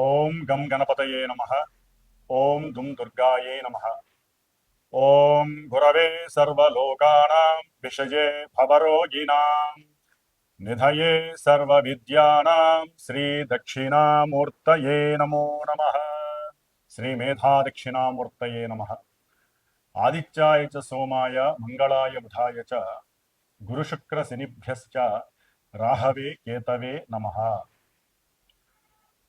ओम गम गणपतये नमः। ॐ दुं दुर्गाये नमः। ॐ गुरवे सर्वलोकानां, विषये भवरोगिणां, निधये सर्वविद्यानां, श्रीदक्षिणामूर्तये नमो नमः। श्रीमेधादक्षिणामूर्तये नमः। आदित्याय च सोमाय मङ्गलाय बुधाय च गुरुशुक्रशनिभ्यश्च राहवे केतवे नमः।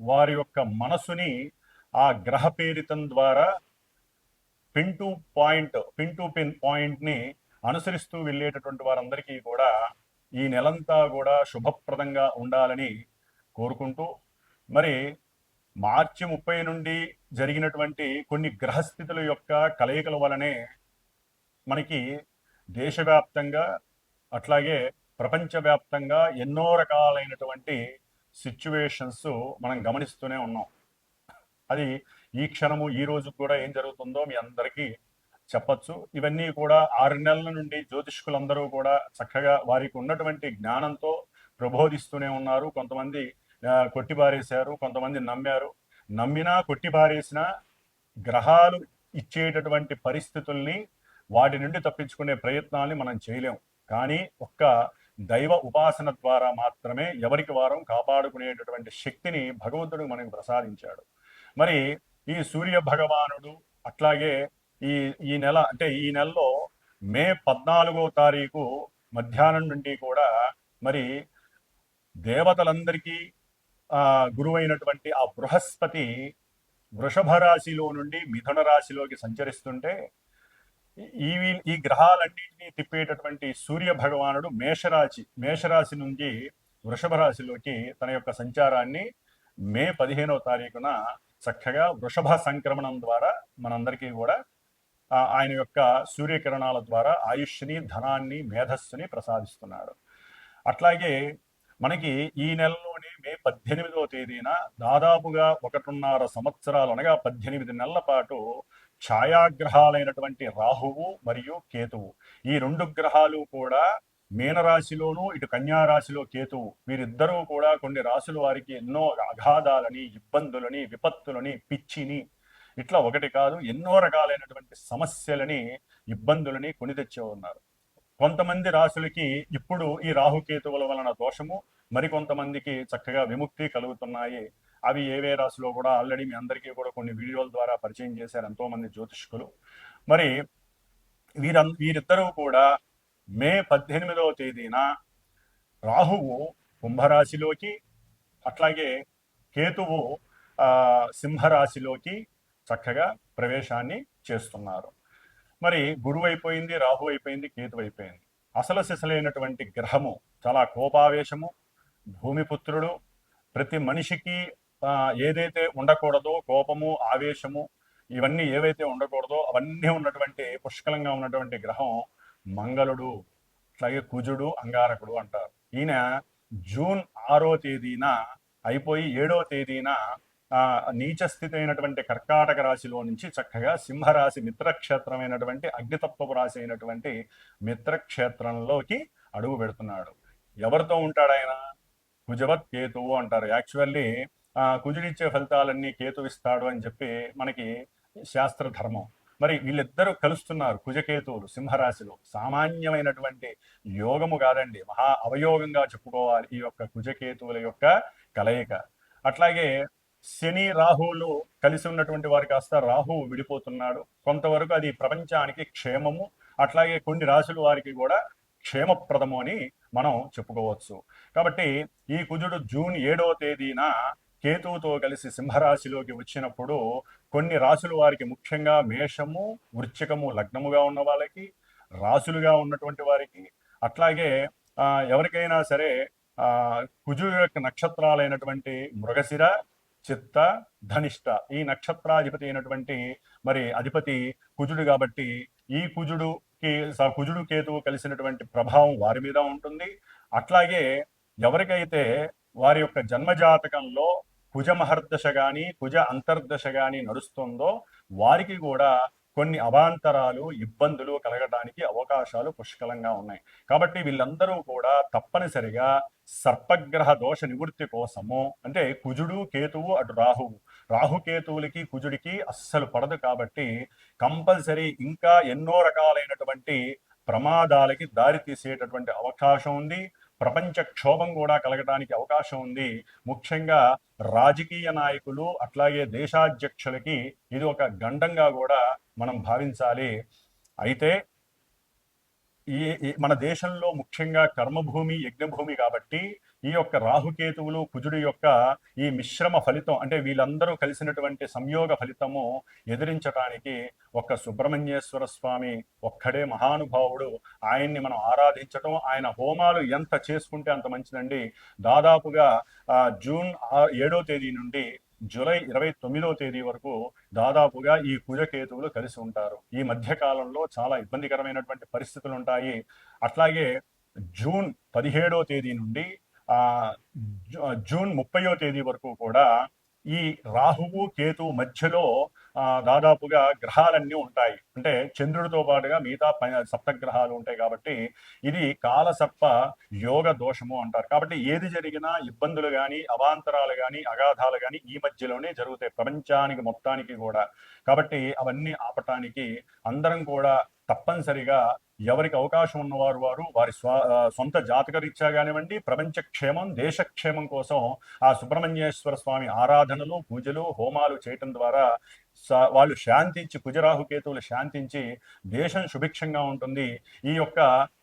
వారి యొక్క మనసుని ఆ గ్రహ పేరితం ద్వారా pin to point pin to pin పాయింట్ని అనుసరిస్తూ వెళ్ళేటటువంటి వారందరికీ కూడా ఈ నెలంతా కూడా శుభప్రదంగా ఉండాలని కోరుకుంటూ మరి మార్చి ముప్పై నుండి జరిగినటువంటి కొన్ని గ్రహస్థితుల యొక్క కలయికల వలనే మనకి దేశవ్యాప్తంగా అట్లాగే ప్రపంచవ్యాప్తంగా ఎన్నో రకాలైనటువంటి సిచ్యువేషన్స్ మనం గమనిస్తూనే ఉన్నాం. అది ఈ క్షణము ఈ రోజు కూడా ఏం జరుగుతుందో మీ అందరికీ చెప్పచ్చు. ఇవన్నీ కూడా ఆరు నెలల నుండి జ్యోతిష్కులందరూ కూడా చక్కగా వారికి ఉన్నటువంటి జ్ఞానంతో ప్రబోధిస్తూనే ఉన్నారు. కొంతమంది ఆ, కొట్టిపారేశారు కొంతమంది నమ్మారు. నమ్మినా కొట్టిపారేసిన గ్రహాలు ఇచ్చేటటువంటి పరిస్థితుల్ని వాటి నుండి తప్పించుకునే ప్రయత్నాల్ని మనం చేయలేం. కానీ ఒక్క దైవ ఉపాసన ద్వారా మాత్రమే ఎవరికి వారం కాపాడుకునేటటువంటి శక్తిని భగవంతుడు మనకు ప్రసాదించాడు. మరి ఈ సూర్య భగవానుడు అట్లాగే ఈ ఈ నెల అంటే ఈ నెలలో మే పద్నాలుగో తారీఖు మధ్యాహ్నం నుండి కూడా మరి దేవతలందరికీ ఆ గురువైనటువంటి ఆ బృహస్పతి వృషభ రాశిలో నుండి మిథున రాశిలోకి సంచరిస్తుంటే ఈ ఈ గ్రహాలన్నింటినీ తిప్పేటటువంటి సూర్య భగవానుడు మేషరాశి మేషరాశి నుంచి వృషభ రాశిలోకి తన యొక్క సంచారాన్ని మే పదిహేనవ తారీఖున చక్కగా వృషభ సంక్రమణం ద్వారా మనందరికీ కూడా ఆయన యొక్క సూర్యకిరణాల ద్వారా ఆయుష్ని ధనాన్ని మేధస్సుని ప్రసాదిస్తున్నాడు. అట్లాగే మనకి ఈ నెలలోనే మే పద్దెనిమిదవ తేదీన దాదాపుగా ఒకటిన్నర సంవత్సరాలు అనగా పద్దెనిమిది నెలల పాటు ఛాయాగ్రహాలైనటువంటి రాహువు మరియు కేతువు. ఈ రెండు గ్రహాలు కూడా మీనరాశిలోను ఇటు కన్యారాశిలో కేతువు. వీరిద్దరూ కూడా కొన్ని రాశుల వారికి ఎన్నో అగాధాలని ఇబ్బందులని విపత్తులని పిచ్చిని ఇట్లా ఒకటి కాదు ఎన్నో రకాలైనటువంటి సమస్యలని ఇబ్బందులని కొని తెచ్చే ఉన్నారు కొంతమంది రాశులకి ఇప్పుడు ఈ రాహుకేతువుల వలన దోషము మరికొంతమందికి చక్కగా విముక్తి కలుగుతున్నాయి. అవి ఏవే రాశిలో కూడా ఆల్రెడీ మీ అందరికీ కూడా కొన్ని వీడియోల ద్వారా పరిచయం చేశారు ఎంతో మంది జ్యోతిష్కులు. మరి వీర వీరిద్దరూ కూడా మే పద్దెనిమిదవ తేదీన రాహువు కుంభరాశిలోకి అట్లాగే కేతువు సింహరాశిలోకి చక్కగా ప్రవేశాన్ని చేస్తున్నారు. మరి గురువు అయిపోయింది రాహు అయిపోయింది కేతు అయిపోయింది. అసలు సిసలైనటువంటి గ్రహము చాలా కోపావేశము భూమిపుత్రుడు ప్రతి మనిషికి ఏదైతే ఉండకూడదో కోపము ఆవేశము ఇవన్నీ ఏవైతే ఉండకూడదో అవన్నీ ఉన్నటువంటి పుష్కలంగా ఉన్నటువంటి గ్రహం మంగళుడు అట్లాగే కుజుడు అంగారకుడు అంటారు. ఈయన జూన్ ఆరో తేదీన అయిపోయి ఏడో తేదీన ఆ, నీచ స్థితి అయినటువంటి కర్కాటక రాశిలో నుంచి చక్కగా సింహరాశి మిత్రక్షేత్రమైనటువంటి అగ్నితత్వపు రాశి అయినటువంటి మిత్రక్షేత్రంలోకి అడుగు పెడుతున్నాడు. ఎవరితో ఉంటాడు ఆయన? కుజవత్ కేతువు అంటారు. యాక్చువల్లీ కుజుడిచ్చే ఫలితాలన్నీ కేతు ఇస్తాడు అని చెప్పి మనకి శాస్త్ర ధర్మం మరి వీళ్ళిద్దరూ కలుస్తున్నారు కుజకేతువులు సింహరాశిలో. సామాన్యమైనటువంటి యోగము కాదండి మహా అవయోగంగా చెప్పుకోవాలి ఈ యొక్క కుజకేతువుల యొక్క కలయిక. అట్లాగే శని రాహువులు కలిసి ఉన్నటువంటి వారు కాస్త రాహువు విడిపోతున్నాడు. కొంతవరకు అది ప్రపంచానికి క్షేమము అట్లాగే కొన్ని రాశుల వారికి కూడా క్షేమప్రదము అని మనం చెప్పుకోవచ్చు. కాబట్టి ఈ కుజుడు జూన్ ఏడవ తేదీన కేతువుతో కలిసి సింహరాశిలోకి వచ్చినప్పుడు కొన్ని రాశుల వారికి ముఖ్యంగా మేషము వృశ్చికము లగ్నముగా ఉన్న వాళ్ళకి రాశులుగా ఉన్నటువంటి వారికి అట్లాగే ఆ, ఎవరికైనా సరే ఆ యొక్క నక్షత్రాలైనటువంటి మృగశిర చిత్త ధనిష్ట ఈ నక్షత్రాధిపతి అయినటువంటి మరి అధిపతి కుజుడు కాబట్టి ఈ కుజుడుకి స- కుజుడు కేతువు కలిసినటువంటి ప్రభావం వారి మీద ఉంటుంది. అట్లాగే ఎవరికైతే వారి యొక్క జన్మజాతకంలో కుజ మహర్దశ కానీ కుజ అంతర్దశ కానీ నడుస్తుందో వారికి కూడా కొన్ని అవాంతరాలు ఇబ్బందులు కలగడానికి అవకాశాలు పుష్కలంగా ఉన్నాయి. కాబట్టి వీళ్ళందరూ కూడా తప్పనిసరిగా సర్పగ్రహ దోష నివృత్తి కోసము అంటే కుజుడు కేతువు అటు రాహువు. రాహుకేతువులకి కుజుడికి అస్సలు పడదు కాబట్టి కంపల్సరీ ఇంకా ఎన్నో రకాలైనటువంటి ప్రమాదాలకి దారి తీసేటటువంటి అవకాశం ఉంది. ప్రపంచ క్షోభం కూడా కలగడానికి అవకాశం ఉంది. ముఖ్యంగా రాజకీయ నాయకులు అట్లాగే దేశాధ్యక్షులకి ఇది ఒక గండంగా కూడా మనం భావించాలి. అయితే ఈ ఈ- మన దేశంలో ముఖ్యంగా కర్మభూమి యజ్ఞభూమి కాబట్టి ఈ యొక్క రాహుకేతువులు కుజుడు యొక్క ఈ మిశ్రమ ఫలితం అంటే వీళ్ళందరూ కలిసినటువంటి సంయోగ ఫలితము ఎదిరించడానికి ఒక్క సుబ్రహ్మణ్యేశ్వర స్వామి ఒక్కడే మహానుభావుడు. ఆయన్ని మనం ఆరాధించటం ఆయన హోమాలు ఎంత చేసుకుంటే అంత మంచిదండి. దాదాపుగా ఆ, జూన్ ఏడో తేదీ నుండి జూలై ఇరవై తొమ్మిదో తేదీ వరకు దాదాపుగా ఈ కుజకేతువులు కలిసి ఉంటారు. ఈ మధ్య కాలంలో చాలా ఇబ్బందికరమైనటువంటి పరిస్థితులు ఉంటాయి. అట్లాగే జూన్ పదిహేడో తేదీ నుండి జూన్ ముప్పయో తేదీ వరకు కూడా ఈ రాహువు కేతు మధ్యలో దాదాపుగా గ్రహాలన్నీ ఉంటాయి. అంటే చంద్రుడితో పాటుగా మిగతా ప- సప్తగ్రహాలు ఉంటాయి కాబట్టి ఇది కాలసర్ప యోగ దోషము అంటారు. కాబట్టి ఏది జరిగినా ఇబ్బందులు కానీ అవాంతరాలు కానీ అగాధాలు కానీ ఈ మధ్యలోనే జరుగుతాయి. ప్రపంచానికి మొత్తానికి కూడా. కాబట్టి అవన్నీ ఆపటానికి అందరం కూడా తప్పనిసరిగా ఎవరికి అవకాశం ఉన్నవారు వారు వారి స్వ సొంత జాతక రీత్యా కానివ్వండి ప్రపంచ క్షేమం దేశ క్షేమం కోసం ఆ సుబ్రహ్మణ్యేశ్వర స్వామి ఆరాధనలు పూజలు హోమాలు చేయటం ద్వారా వాళ్ళు శాంతించి కుజరాహు కేతువులు శాంతించి దేశం సుభిక్షంగా ఉంటుంది. ఈ యొక్క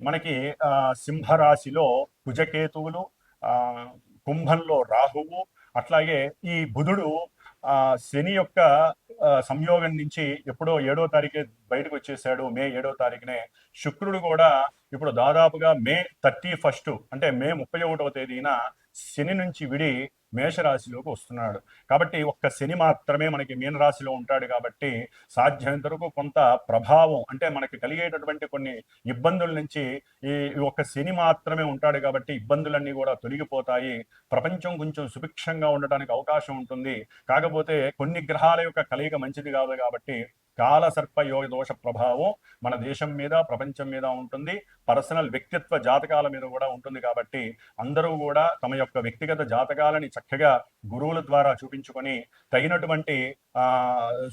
మనకి ఆ, సింహరాశిలో కుజకేతువులు ఆ, కుంభంలో రాహువు అట్లాగే ఈ బుధుడు ఆ శని యొక్క సంయోగం నుంచి ఎప్పుడో ఏడో తారీఖే బయటకు వచ్చేసాడు మే ఏడో తారీఖునే. శుక్రుడు కూడా ఇప్పుడు దాదాపుగా మే థర్టీ ఫస్ట్ అంటే మే ముప్పై ఒకటవ తేదీన శని నుంచి విడి మేషరాశిలోకి వస్తున్నాడు. కాబట్టి ఒక్క శని మాత్రమే మనకి మీనరాశిలో ఉంటాడు కాబట్టి సాధ్యమైనంత వరకు కొంత ప్రభావం అంటే మనకి కలిగేటటువంటి కొన్ని ఇబ్బందుల నుంచి ఈ ఒక్క శని మాత్రమే ఉంటాడు కాబట్టి ఇబ్బందులన్నీ కూడా తొలగిపోతాయి. ప్రపంచం కొంచెం సుభిక్షంగా ఉండటానికి అవకాశం ఉంటుంది. కాకపోతే కొన్ని గ్రహాల యొక్క కలయిక మంచిది కాదు కాబట్టి కాల సర్ప యోగ దోష ప్రభావం మన దేశం మీద ప్రపంచం మీద ఉంటుంది. పర్సనల్ వ్యక్తిత్వ జాతకాల మీద కూడా ఉంటుంది కాబట్టి అందరూ కూడా తమ యొక్క వ్యక్తిగత జాతకాలని చక్కగా గురువుల ద్వారా చూపించుకొని తగినటువంటి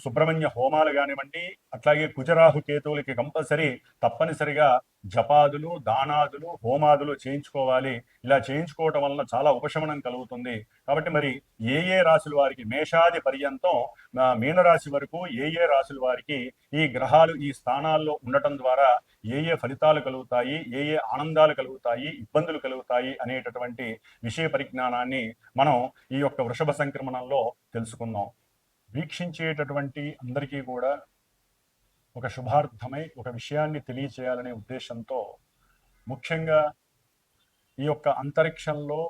సుబ్రహ్మణ్య హోమాలు కానివ్వండి అట్లాగే కుజరాహు కేతువులకి కంపల్సరీ తప్పనిసరిగా జపాదులు దానాదులు హోమాదులు చేయించుకోవాలి. ఇలా చేయించుకోవటం వలన చాలా ఉపశమనం కలుగుతుంది. కాబట్టి మరి ఏ ఏ రాశుల వారికి మేషాది పర్యంతం మీనరాశి వరకు ఏ ఏ రాశుల వారికి ఈ గ్రహాలు ఈ స్థానాల్లో ఉండటం ద్వారా ఏ ఏ ఫలితాలు కలుగుతాయి ఏ ఏ ఆనందాలు కలుగుతాయి ఇబ్బందులు కలుగుతాయి అనేటటువంటి విషయ పరిజ్ఞానాన్ని మనం ఈ యొక్క వృషభ సంక్రమణంలో తెలుసుకుందాం. వీక్షించేటటువంటి అందరికీ కూడా ఒక శుభార్థమై ఒక విషయాన్ని తెలియచేయాలనే ఉద్దేశంతో ముఖ్యంగా ఈ యొక్క అంతరిక్షంలో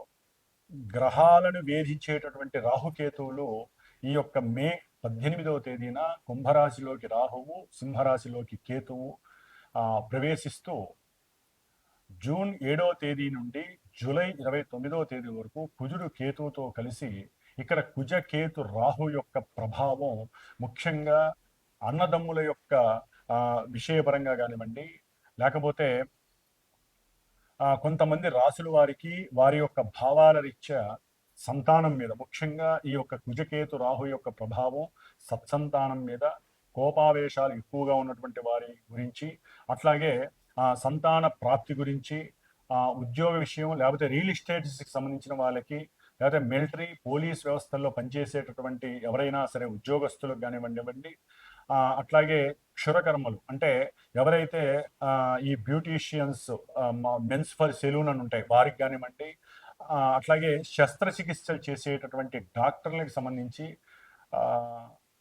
గ్రహాలను వేధించేటటువంటి రాహుకేతువులు ఈ యొక్క మే పద్దెనిమిదవ తేదీన కుంభరాశిలోకి రాహువు సింహరాశిలోకి కేతువు ప్రవేశిస్తూ జూన్ ఏడవ తేదీ నుండి జూలై ఇరవై తొమ్మిదవ తేదీ వరకు కుజుడు కేతువుతో కలిసి ఇక్కడ కుజకేతు రాహు యొక్క ప్రభావం ముఖ్యంగా అన్నదమ్ముల యొక్క విషయపరంగా కానివ్వండి లేకపోతే కొంతమంది రాసుల వారికి వారి యొక్క భావాల రీత్యా సంతానం మీద ముఖ్యంగా ఈ యొక్క కుజకేతు రాహు యొక్క ప్రభావం సత్సంతానం మీద కోపావేశాలు ఎక్కువగా ఉన్నటువంటి వారి గురించి అట్లాగే ఆ, సంతాన ప్రాప్తి గురించి ఆ, ఉద్యోగ విషయం లేకపోతే రియల్ ఎస్టేట్స్కి సంబంధించిన వాళ్ళకి లేకపోతే మిలిటరీ పోలీస్ వ్యవస్థల్లో పనిచేసేటటువంటి ఎవరైనా సరే ఉద్యోగస్తులకు కానివ్వండి అట్లాగే క్షురకర్మలు. అంటే ఎవరైతే ఈ బ్యూటీషియన్స్ మెన్స్ ఫర్ సెలూన్ అని ఉంటాయి వారికి కానివ్వండి అట్లాగే శస్త్రచికిత్సలు చేసేటటువంటి డాక్టర్లకు సంబంధించి ఆ,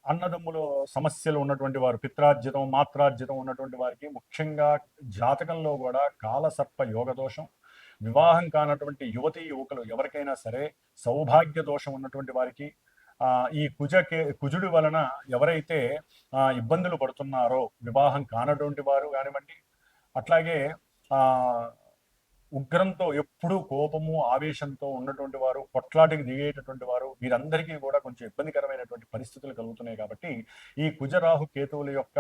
అన్నదమ్ములు సమస్యలు ఉన్నటువంటి వారు పిత్రార్జితం మాత్రార్జితం ఉన్నటువంటి వారికి ముఖ్యంగా జాతకంలో కూడా కాలసర్ప యోగ దోషం వివాహం కానటువంటి యువతి యువకులు ఎవరికైనా సరే సౌభాగ్య దోషం ఉన్నటువంటి వారికి ఈ కుజ కుజుడి వలన ఎవరైతే ఇబ్బందులు పడుతున్నారో వివాహం కానటువంటి వారు కానివ్వండి అట్లాగే ఉగ్రంతో ఎప్పుడూ కోపము ఆవేశంతో ఉన్నటువంటి వారు కొట్లాటికి దిగేటటువంటి వారు వీరందరికీ కూడా కొంచెం ఇబ్బందికరమైనటువంటి పరిస్థితులు కలుగుతున్నాయి కాబట్టి ఈ కుజరాహు కేతువుల యొక్క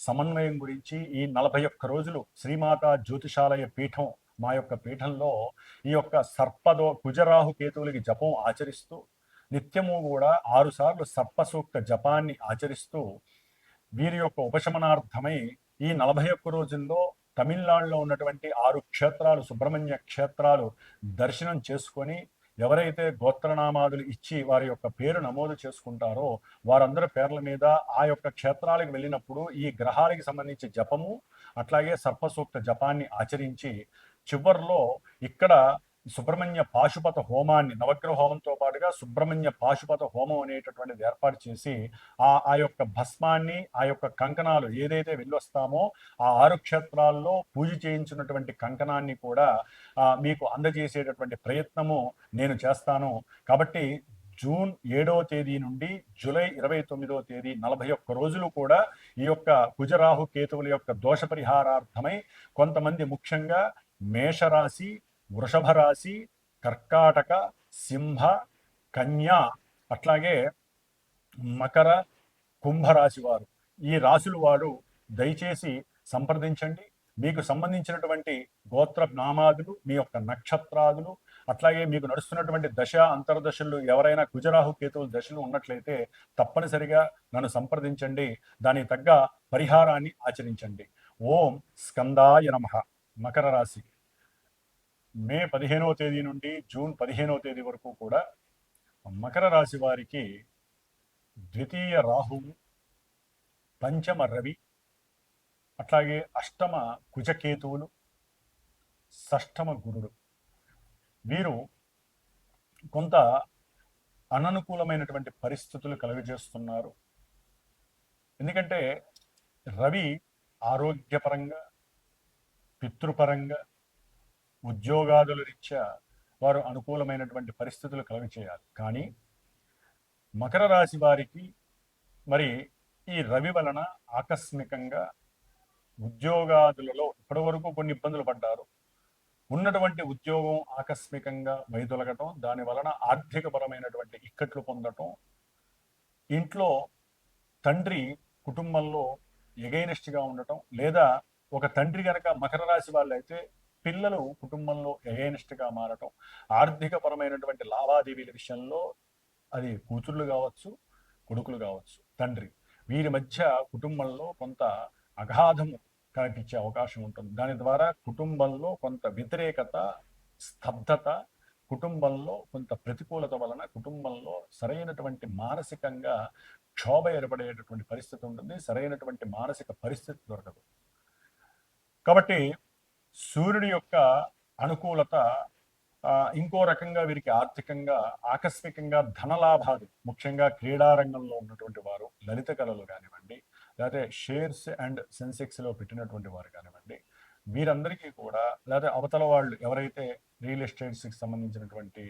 సమన్వయం గురించి ఈ నలభై ఒక్క రోజులు శ్రీమాత జ్యోతిషాలయ పీఠం మా యొక్క పీఠంలో ఈ యొక్క సర్పదో కుజరాహు కేతువులకి జపం ఆచరిస్తూ నిత్యము కూడా ఆరుసార్లు సర్పసూక్త జపాన్ని ఆచరిస్తూ వీరి యొక్క ఉపశమనార్థమై ఈ నలభై ఒక్క రోజుల్లో తమిళనాడులో ఉన్నటువంటి ఆరు క్షేత్రాలు సుబ్రహ్మణ్య క్షేత్రాలు దర్శనం చేసుకొని ఎవరైతే గోత్రనామాదులు ఇచ్చి వారి యొక్క పేరు నమోదు చేసుకుంటారో వారందరి పేర్ల మీద ఆ యొక్క క్షేత్రాలకు వెళ్ళినప్పుడు ఈ గ్రహాలకి సంబంధించి జపము అట్లాగే సర్పసూక్త జపాన్ని ఆచరించి చివర్లో ఇక్కడ సుబ్రహ్మణ్య పాశుపత హోమాన్ని నవగ్రహ హోమంతో పాటుగా సుబ్రహ్మణ్య పాశుపత హోమం అనేటటువంటిది ఏర్పాటు చేసి ఆ ఆ యొక్క భస్మాన్ని ఆ యొక్క కంకణాలు ఏదైతే వెళ్ళొస్తామో ఆ ఆరు క్షేత్రాల్లో పూజ చేయించినటువంటి కంకణాన్ని కూడా మీకు అందజేసేటటువంటి ప్రయత్నము నేను చేస్తాను. కాబట్టి జూన్ ఏడవ తేదీ నుండి జూలై ఇరవై తొమ్మిదవ తేదీ నలభై ఒక్క రోజులు కూడా ఈ యొక్క కుజరాహు కేతువుల యొక్క దోష పరిహారార్థమై కొంతమంది ముఖ్యంగా మేషరాశి వృషభ రాశి కర్కాటక సింహ కన్యా అట్లాగే మకర కుంభరాశి వారు. ఈ రాశులు వారు దయచేసి సంప్రదించండి. మీకు సంబంధించినటువంటి గోత్ర నామాదులు మీ యొక్క నక్షత్రాదులు అట్లాగే మీకు నడుస్తున్నటువంటి దశ అంతర్దశలు ఎవరైనా కుజరాహు కేతువుల దశలు ఉన్నట్లయితే తప్పనిసరిగా నన్ను సంప్రదించండి. దానికి తగ్గ పరిహారాన్ని ఆచరించండి. ఓం స్కందాయ నమ. మకర రాశి. మే పదిహేనవ తేదీ నుండి జూన్ పదిహేనవ తేదీ వరకు కూడా మకర రాశి వారికి ద్వితీయ రాహువు పంచమ రవి అట్లాగే అష్టమ కుజకేతువులు షష్టమ గురుడు. వీరు కొంత అననుకూలమైనటువంటి పరిస్థితులు కలుగజేస్తున్నారు. ఎందుకంటే రవి ఆరోగ్యపరంగా పితృపరంగా ఉద్యోగాదుల రీత్యా వారు అనుకూలమైనటువంటి పరిస్థితులు కలుగచేయాలి. కానీ మకర రాశి వారికి మరి ఈ రవి వలన ఆకస్మికంగా ఉద్యోగాదులలో ఇప్పటివరకు కొన్ని ఇబ్బందులు పడ్డారు. ఉన్నటువంటి ఉద్యోగం ఆకస్మికంగా వైదొలగటం దాని వలన ఆర్థికపరమైనటువంటి ఇక్కట్లు పొందటం ఇంట్లో తండ్రి కుటుంబంలో ఎగైనెస్ట్గా ఉండటం లేదా ఒక తండ్రి గనక మకర రాశి వాళ్ళైతే పిల్లలు కుటుంబంలో ఎగైనెస్ట్గా మారటం ఆర్థిక పరమైనటువంటి లావాదేవీల విషయంలో అది కూతుర్లు కావచ్చు కొడుకులు కావచ్చు తండ్రి వీరి మధ్య కుటుంబంలో కొంత అగాధము కనిపించే అవకాశం ఉంటుంది. దాని ద్వారా కుటుంబంలో కొంత వ్యతిరేకత స్తబ్దత కుటుంబంలో కొంత ప్రతికూలత వలన కుటుంబంలో సరైనటువంటి మానసికంగా క్షోభ ఏర్పడేటటువంటి పరిస్థితి ఉంటుంది. సరైనటువంటి మానసిక పరిస్థితి దొరకదు. కాబట్టి సూర్యుడి యొక్క అనుకూలత ఇంకో రకంగా వీరికి ఆర్థికంగా ఆకస్మికంగా ధనలాభాలు ముఖ్యంగా క్రీడారంగంలో ఉన్నటువంటి వారు లలిత కళలు కానివ్వండి లేకపోతే షేర్స్ అండ్ సెన్సెక్స్లో పెట్టినటువంటి వారు కానివ్వండి వీరందరికీ కూడా లేకపోతే అవతల వాళ్ళు ఎవరైతే రియల్ ఎస్టేట్స్కి సంబంధించినటువంటి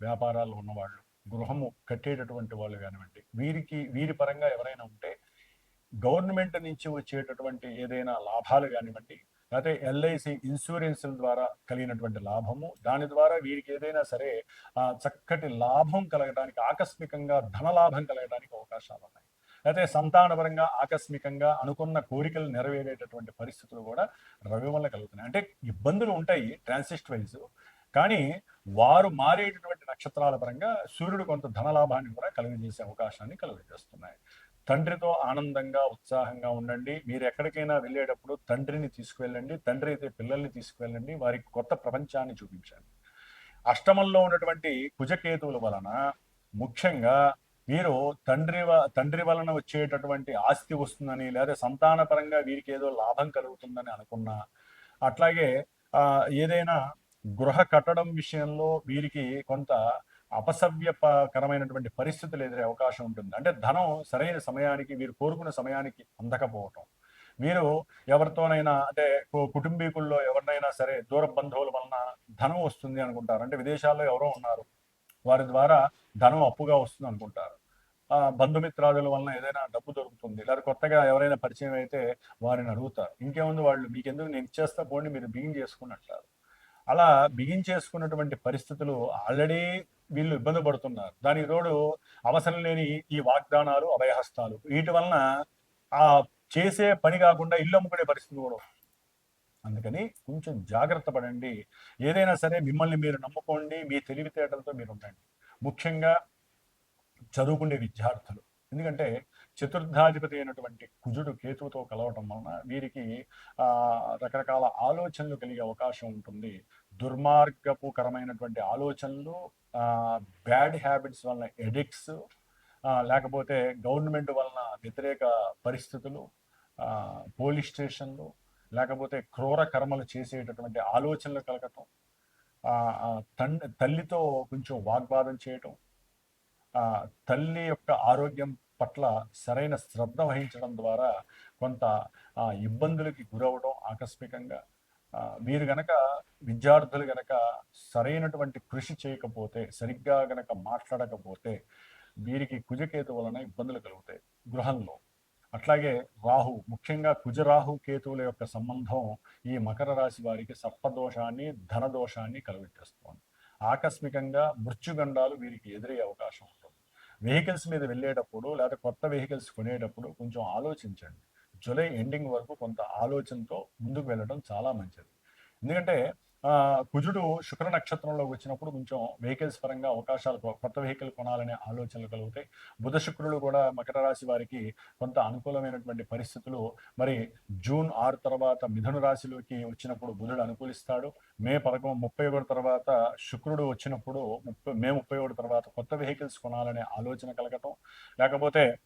వ్యాపారాలు ఉన్నవాళ్ళు గృహము కట్టేటటువంటి వాళ్ళు కానివ్వండి వీరికి వీరి పరంగా ఎవరైనా ఉంటే గవర్నమెంట్ నుంచి వచ్చేటటువంటి ఏదైనా లాభాలు కానివ్వండి లేకపోతే ఎల్ఐసి ఇన్సూరెన్స్ల ద్వారా కలిగినటువంటి లాభము దాని ద్వారా వీరికి ఏదైనా సరే ఆ, చక్కటి లాభం కలగడానికి ఆకస్మికంగా ధన లాభం కలగడానికి అవకాశాలు ఉన్నాయి. అయితే సంతానపరంగా ఆకస్మికంగా అనుకున్న కోరికలు నెరవేరేటటువంటి పరిస్థితులు కూడా రవి వల్ల కలుగుతున్నాయి. అంటే ఇబ్బందులు ఉంటాయి ట్రాన్సిస్ట్ వైజ్ కానీ వారు మారేటటువంటి నక్షత్రాల పరంగా సూర్యుడు కొంత ధనలాభాన్ని కూడా కలుగజేసే అవకాశాన్ని కలుగజేస్తున్నాయి. తండ్రితో ఆనందంగా ఉత్సాహంగా ఉండండి. మీరు ఎక్కడికైనా వెళ్ళేటప్పుడు తండ్రిని తీసుకువెళ్ళండి. తండ్రి అయితే పిల్లల్ని తీసుకువెళ్ళండి. వారికి కొత్త ప్రపంచాన్ని చూపించండి. అష్టమంలో ఉన్నటువంటి కుజకేతువుల వలన ముఖ్యంగా మీరు తండ్రి తండ్రి వలన వచ్చేటటువంటి ఆస్తి వస్తుందని లేదా సంతాన పరంగా వీరికి ఏదో లాభం కలుగుతుందని అనుకున్నా అట్లాగే ఏదైనా గృహ కట్టడం విషయంలో వీరికి కొంత అపసవ్యకరమైనటువంటి పరిస్థితులు ఎదురే అవకాశం ఉంటుంది. అంటే ధనం సరైన సమయానికి వీరు కోరుకున్న సమయానికి అందకపోవటం. మీరు ఎవరితోనైనా అంటే కుటుంబీకుల్లో ఎవరినైనా సరే దూర బంధువుల వలన ధనం వస్తుంది అనుకుంటారు. అంటే విదేశాల్లో ఎవరో ఉన్నారు వారి ద్వారా ధనం అప్పుగా వస్తుంది అనుకుంటారు. బంధుమిత్రాదుల వలన ఏదైనా డబ్బు దొరుకుతుంది. లేదా కొత్తగా ఎవరైనా పరిచయం అయితే వారిని అడుగుతారు. ఇంకేముంది వాళ్ళు మీకెందుకు నేను ఇచ్చేస్తా పోండి మీరు బిగిన్ అంటారు అలా బిగిన్ చేసుకున్నటువంటి పరిస్థితులు ఆల్రెడీ వీళ్ళు ఇబ్బంది పడుతున్నారు. దానికి తోడు అవసరం లేని ఈ వాగ్దానాలు అభయహస్తాలు. వీటి వలన ఆ చేసే పని కాకుండా ఇల్లు అమ్ముకునే పరిస్థితి కూడా అందుకని కొంచెం జాగ్రత్త పడండి. ఏదైనా సరే మిమ్మల్ని మీరు నమ్ముకోండి. మీ తెలివితేటలతో మీరు ఉండండి. ముఖ్యంగా చదువుకునే విద్యార్థులు. ఎందుకంటే చతుర్థాధిపతి అయినటువంటి కుజుడు కేతువుతో కలవటం వలన వీరికి ఆ రకరకాల ఆలోచనలు కలిగే అవకాశం ఉంటుంది. దుర్మార్గపుకరమైనటువంటి ఆలోచనలు బ్యాడ్ హ్యాబిట్స్ వలన ఎడిక్ట్స్ లేకపోతే గవర్నమెంట్ వలన వ్యతిరేక పరిస్థితులు పోలీస్ స్టేషన్లు లేకపోతే క్రూర కర్మలు చేసేటటువంటి ఆలోచనలు కలగటం తల్లితో కొంచెం వాగ్వాదం చేయటం తల్లి యొక్క ఆరోగ్యం పట్ల సరైన శ్రద్ధ వహించడం ద్వారా కొంత ఇబ్బందులకి గురవడం ఆకస్మికంగా మీరు వీరు గనక విద్యార్థులు గనక సరైనటువంటి కృషి చేయకపోతే సరిగ్గా గనక మాట్లాడకపోతే వీరికి కుజకేతు వలన ఇబ్బందులు కలుగుతాయి గృహంలో. అట్లాగే రాహు ముఖ్యంగా కుజరాహు కేతువుల యొక్క సంబంధం ఈ మకర రాశి వారికి సర్పదోషాన్ని ధనదోషాన్ని కలుగజేస్తోంది. ఆకస్మికంగా మృత్యుగండాలు వీరికి ఎదురయ్యే అవకాశం ఉంటుంది. వెహికల్స్ మీద వెళ్ళేటప్పుడు లేదా కొత్త వెహికల్స్ కొనేటప్పుడు కొంచెం ఆలోచించండి. జూలై ఎండింగ్ వరకు కొంత ఆలోచనతో ముందుకు వెళ్ళడం చాలా మంచిది. ఎందుకంటే కుజుడు శుక్ర నక్షత్రంలోకి వచ్చినప్పుడు కొంచెం వెహికల్స్ పరంగా అవకాశాలు కొ- కొత్త వెహికల్ కొనాలనే ఆలోచనలు కలుగుతాయి బుధ శుక్రుడు కూడా మకర రాశి వారికి కొంత అనుకూలమైనటువంటి పరిస్థితులు మరి జూన్ ఆరు తర్వాత మిథున రాశిలోకి వచ్చినప్పుడు బుధుడు అనుకూలిస్తాడు. మే పదకొండు ముప్పై ఒకటి తర్వాత శుక్రుడు వచ్చినప్పుడు ముప్పై మే ముప్పై ఒకటి తర్వాత కొత్త వెహికల్స్ కొనాలనే ఆలోచన కలగటం. లేకపోతే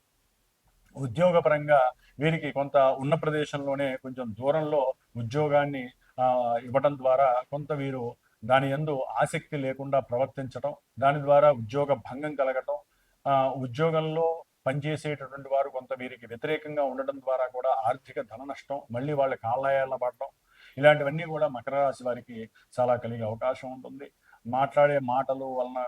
ఉద్యోగపరంగా వీరికి కొంత ఉన్న ప్రదేశంలోనే కొంచెం దూరంలో ఉద్యోగాన్ని ఆ, ఇవ్వడం ద్వారా కొంత వీరు దాని యందు ఆసక్తి లేకుండా ప్రవర్తించటం దాని ద్వారా ఉద్యోగ భంగం కలగటం ఆ, ఉద్యోగంలో పనిచేసేటటువంటి వారు కొంత వీరికి వ్యతిరేకంగా ఉండడం ద్వారా కూడా ఆర్థిక ధన నష్టం మళ్ళీ వాళ్ళ కాళ్ళాయాల పడటం ఇలాంటివన్నీ కూడా మకర రాశి వారికి చాలా కలిగే అవకాశం ఉంటుంది. మాట్లాడే మాటలు వలన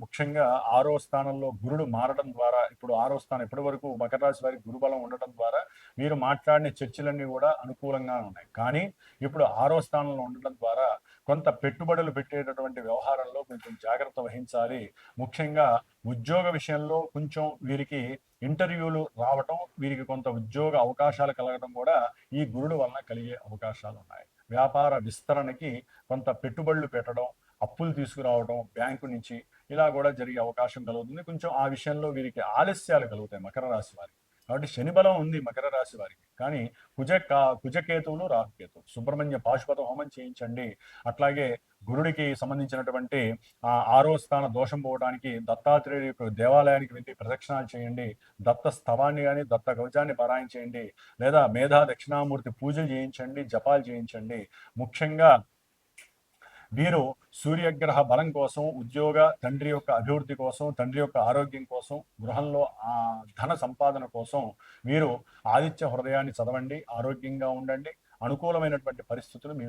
ముఖ్యంగా ఆరో స్థానంలో గురుడు మారడం ద్వారా ఇప్పుడు ఆరో స్థానం ఇప్పటి వరకు మకర రాశి వారికి గురుబలం ఉండడం ద్వారా మీరు మాట్లాడిన చర్చలన్నీ కూడా అనుకూలంగా ఉన్నాయి. కానీ ఇప్పుడు ఆరో స్థానంలో ఉండడం ద్వారా కొంత పెట్టుబడులు పెట్టేటటువంటి వ్యవహారంలో కొంచెం జాగ్రత్త వహించాలి. ముఖ్యంగా ఉద్యోగ విషయంలో కొంచెం వీరికి ఇంటర్వ్యూలు రావటం వీరికి కొంత ఉద్యోగ అవకాశాలు కలగడం కూడా ఈ గురుడు వలన కలిగే అవకాశాలు ఉన్నాయి. వ్యాపార విస్తరణకి కొంత పెట్టుబడులు పెట్టడం అప్పులు తీసుకురావడం బ్యాంకు నుంచి ఇలా కూడా జరిగే అవకాశం కలుగుతుంది. కొంచెం ఆ విషయంలో వీరికి ఆలస్యాలు కలుగుతాయి మకర రాశి వారికి. కాబట్టి శని బలం ఉంది మకర రాశి వారికి. కానీ కుజ కా- కుజకేతువులు రాహుకేతువులు సుబ్రహ్మణ్య పాశుపత హోమం చేయించండి. అట్లాగే గురుడికి సంబంధించినటువంటి ఆ ఆరో స్థాన దోషం పోవడానికి దత్తాత్రేయుడి యొక్క దేవాలయానికి వెళ్ళి ప్రదక్షిణాలు చేయండి. దత్త స్థవాన్ని కానీ దత్త కవచాన్ని పారాయణ చేయండి. లేదా మేధా దక్షిణామూర్తి పూజలు చేయించండి జపాలు చేయించండి. ముఖ్యంగా వీరు సూర్యగ్రహ బలం కోసం ఉద్యోగ తండ్రి యొక్క అభివృద్ధి కోసం తండ్రి యొక్క ఆరోగ్యం కోసం గృహంలో ఆ ధన సంపాదన కోసం వీరు ఆదిత్య హృదయాన్ని చదవండి ఆరోగ్యంగా ఉండండి అనుకూలమైనటువంటి పరిస్థితులు మీ